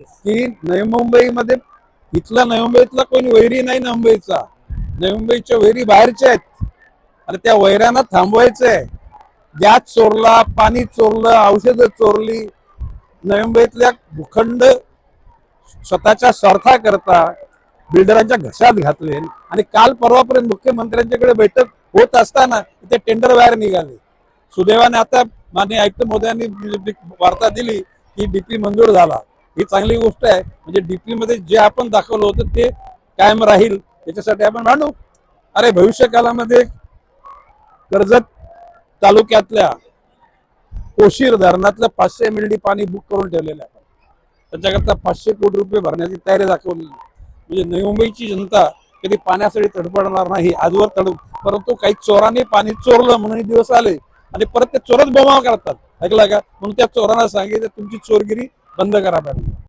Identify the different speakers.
Speaker 1: की नवी मुंबईमध्ये इथला नवी मुंबईतला कोणी वैरी नाही नवी मुंबईचा नवी मुंबईच्या वैरी बाहेरच्या आहेत. आणि त्या वैऱ्यांना थांबवायचं आहे गॅस चोरला पाणी चोरलं औषधं चोरली नवी मुंबईतल्या भूखंड स्वतःच्या स्वार्थाकरता बिल्डरांच्या घशात घातले. आणि काल परवापर्यंत मुख्यमंत्र्यांच्याकडे बैठक होत असताना ते टेंडर बाहेर निघाले. सुदैवाने आता माननीय आयुक्त मोदयांनी वार्ता दिली की डीपी मंजूर झाला. ही चांगली गोष्ट आहे. म्हणजे डीपी मध्ये जे आपण दाखवलं होतं ते कायम राहील. त्याच्यासाठी आपण मांडू अरे भविष्य कालामध्ये कर्जत तालुक्यातल्या कोशीर धरणातलं पाचशे एम एल डी पाणी बुक करून ठेवलेलं आहे. त्याच्याकरता पाचशे कोटी रुपये भरण्याची तयारी दाखवली. म्हणजे नवी मुंबईची जनता कधी पाण्यासाठी तडपडणार नाही आजवर तड परंतु काही चोरांनी पाणी चोरलं म्हणून हे दिवस आले. आणि परत ते चोरच बोमा करतात. ऐकला का? म्हणून त्या चोरांना सांगितलं तुमची चोरगिरी बंद करा पाहिजे